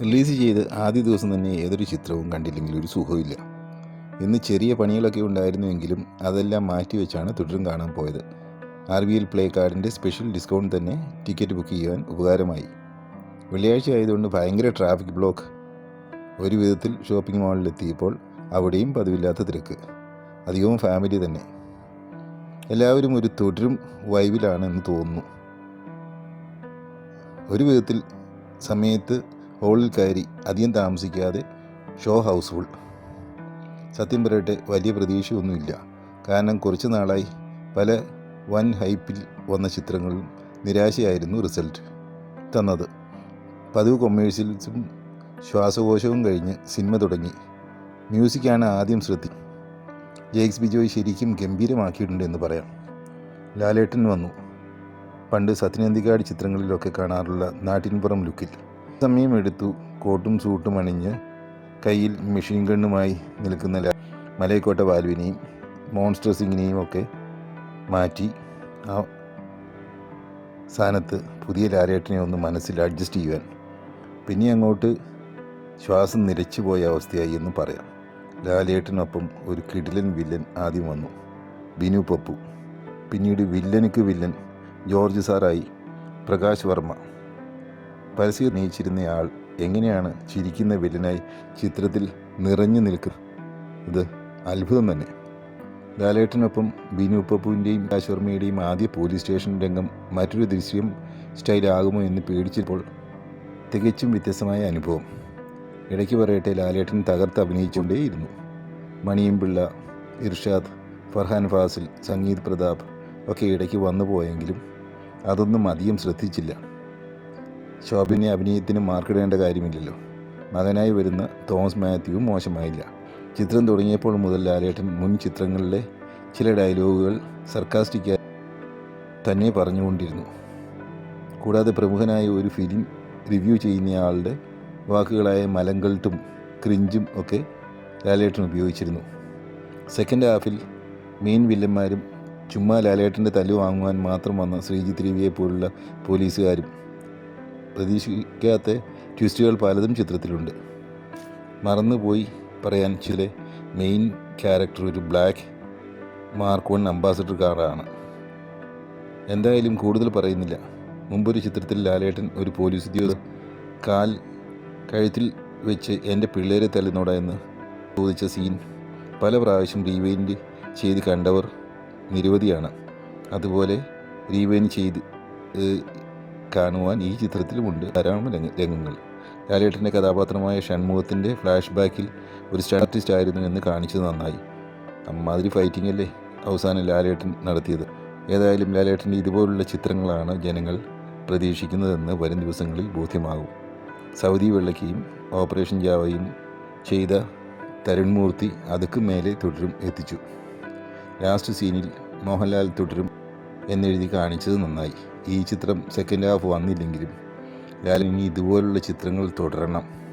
Release ചെയ്ത് ആദ്യ ദിവസം തന്നെ ഏതൊരു ചിത്രവും കണ്ടില്ലെങ്കിൽ ഒരു സുഖമില്ല ഇന്ന് ചെറിയ പണികളൊക്കെ ഉണ്ടായിരുന്നുവെങ്കിലും അതെല്ലാം മാറ്റിവെച്ചാണ് തുടരും കാണാൻ പോയത്. ആർ ബി എൽ പ്ലേ കാർഡിന്റെ സ്പെഷ്യൽ ഡിസ്കൗണ്ട് തന്നെ ടിക്കറ്റ് ബുക്ക് ചെയ്യാൻ ഉപകാരമായി. വെള്ളിയാഴ്ച ആയതുകൊണ്ട് ഭയങ്കര ട്രാഫിക് ബ്ലോക്ക്. ഒരു വിധത്തിൽ ഷോപ്പിംഗ് മാളിലെത്തിയപ്പോൾ അവിടെയും പതിവില്ലാത്ത തിരക്ക്. അധികവും ഫാമിലി തന്നെ. എല്ലാവരും ഒരു തുടരും വൈബിലാണ് എന്ന് തോന്നുന്നു. ഒരു വിധത്തിൽ സമയത്ത് ഹോളിൽ കയറി അധികം താമസിക്കാതെ ഷോ ഹൗസ്ഫുൾ. സത്യം പറയട്ടെ വലിയ പ്രതീക്ഷയൊന്നുമില്ല. കാരണം കുറച്ച് നാളായി പല വൻ ഹൈപ്പിൽ വന്ന ചിത്രങ്ങളും നിരാശയായിരുന്നു റിസൾട്ട് തന്നത്. പതിവ് കൊമേഴ്സ്യൽസും ശ്വാസകോശവും കഴിഞ്ഞ് സിനിമ തുടങ്ങി. മ്യൂസിക്കാണ് ആദ്യം ശ്രദ്ധി. ജെയ്ക്സ് ബിജോയ് ശരിക്കും ഗംഭീരമാക്കിയിട്ടുണ്ട് എന്ന് പറയാം. ലാലേട്ടൻ വന്നു. പണ്ട് സത്യനന്ദിക്കാട് ചിത്രങ്ങളിലൊക്കെ കാണാറുള്ള നാട്ടിൻപുറം ലുക്കിൽ. സമയം എടുത്തു. കോട്ടും സൂട്ടും അണിഞ്ഞ് കയ്യിൽ മെഷീൻ ഗണ്ണുമായി നിൽക്കുന്ന മലയക്കോട്ട വാൽവിനെയും മോൺസ്റ്റർ സിംഗിനെയും ഒക്കെ മാറ്റി ആ സ്ഥാനത്ത് പുതിയ ലാലേട്ടനെ ഒന്ന് മനസ്സിൽ അഡ്ജസ്റ്റ് ചെയ്യുവാൻ. പിന്നെ അങ്ങോട്ട് ശ്വാസം നിരച്ചു പോയ അവസ്ഥയായി എന്ന് പറയാം. ലാലേട്ടനൊപ്പം ഒരു കിടിലൻ വില്ലൻ ആദ്യം വന്നു. ബിനു പപ്പു. പിന്നീട് വില്ലനുക്ക് വില്ലൻ ജോർജ് സാറായി പ്രകാശ് വർമ്മ. പരസ്യം നയിച്ചിരുന്നയാൾ എങ്ങനെയാണ് ചിരിക്കുന്ന വില്ലനായി ചിത്രത്തിൽ നിറഞ്ഞു നിൽക്കുന്നത് ഇത് അത്ഭുതം തന്നെ. ലാലേട്ടനൊപ്പം ബിനു പപ്പുവിന്റെയും പ്രകാശ് വർമ്മയുടെയും ആദ്യ പോലീസ് സ്റ്റേഷൻ രംഗം മറ്റൊരു ദൃശ്യം സ്റ്റൈലാകുമോ എന്ന് പേടിച്ചപ്പോൾ തികച്ചും വ്യത്യസ്തമായ അനുഭവം. ഇടയ്ക്ക് പറയട്ടെ ലാലേട്ടൻ തകർത്ത് അഭിനയിച്ചുകൊണ്ടേയിരുന്നു. മണിയും പിള്ള ഇർഷാദ് ഫർഹാൻ ഫാസിൽ സംഗീത് പ്രതാപ് ഒക്കെ ഇടയ്ക്ക് വന്നു പോയെങ്കിലും അതൊന്നും അധികം ശ്രദ്ധിച്ചില്ല. ശോഭനെ അഭിനയത്തിന് മാർക്കിടേണ്ട കാര്യമില്ലല്ലോ. മകനായി വരുന്ന തോമസ് മാത്യുവും മോശമായില്ല. ചിത്രം തുടങ്ങിയപ്പോൾ മുതൽ ലാലേട്ടൻ മുൻ ചിത്രങ്ങളിലെ ചില ഡയലോഗുകൾ സർക്കാസ്റ്റിക്കായി തന്നെ പറഞ്ഞുകൊണ്ടിരുന്നു. കൂടാതെ പ്രമുഖനായ ഒരു ഫിലിം റിവ്യൂ ചെയ്യുന്നയാളുടെ വാക്കുകളായ മലങ്കൾട്ടും ക്രിഞ്ചും ഒക്കെ ലാലേട്ടൻ ഉപയോഗിച്ചിരുന്നു. സെക്കൻഡ് ഹാഫിൽ മെയിൻ വില്ലന്മാരും ചുമ്മാ ലാലേട്ടന്റെ തല്ല് വാങ്ങുവാൻ മാത്രം വന്ന ശ്രീജിത്ത് രവിയെ പോലുള്ള പോലീസുകാരും പ്രതീക്ഷിക്കാത്ത ട്വിസ്റ്റുകൾ പലതും ചിത്രത്തിലുണ്ട്. മറന്നുപോയി പറയാൻ ചില മെയിൻ ക്യാരക്ടർ ഒരു ബ്ലാക്ക് മാർക്ക് വൺ അംബാസഡർ കാറാണ്. എന്തായാലും കൂടുതൽ പറയുന്നില്ല. മുമ്പൊരു ചിത്രത്തിൽ ലാലേട്ടൻ ഒരു പോലീസ് ഉദ്യോഗസ്ഥ കാൽ കഴുത്തിൽ വെച്ച് എന്റെ പിള്ളേരെ തല്ലുന്നോടാ എന്ന് ചോദിച്ച സീൻ പല പ്രാവശ്യം റീവൈൻഡ് ചെയ്ത് കണ്ടവർ നിരവധിയാണ്. അതുപോലെ റീവൈൻഡ് ചെയ്ത് കാണുവാൻ ഈ ചിത്രത്തിലുമുണ്ട് ധാരാളം രംഗ രംഗങ്ങൾ. ലാലേട്ടന്റെ കഥാപാത്രമായ ഷൺമുഖത്തിന്റെ ഫ്ലാഷ് ബാക്കിൽ ഒരു സ്റ്റാർട്ടിസ്റ്റ് ആയിരുന്നു എന്ന് കാണിച്ചത് നന്നായി. അമ്മാതിരി ഫൈറ്റിംഗ് അല്ലേ അവസാനം ലാലേട്ടൻ നടത്തിയത്. ഏതായാലും ലാലേട്ടന്റെ ഇതുപോലുള്ള ചിത്രങ്ങളാണ് ജനങ്ങൾ പ്രതീക്ഷിക്കുന്നതെന്ന് വരും ദിവസങ്ങളിൽ ബോധ്യമാകും. സൗദി വെള്ളക്കയും ഓപ്പറേഷൻ ജാവയും ചെയ്ത തരുൺമൂർത്തി അതുക്ക് മേലെ തുടരും എത്തിച്ചു. ലാസ്റ്റ് സീനിൽ മോഹൻലാൽ തുടരും എന്നെഴുതി കാണിച്ചത് നന്നായി. ഈ ചിത്രം സെക്കൻഡ് ഹാഫ് വന്നില്ലെങ്കിലും ലാലിനി ഇതുപോലുള്ള ചിത്രങ്ങൾ തുടരണം.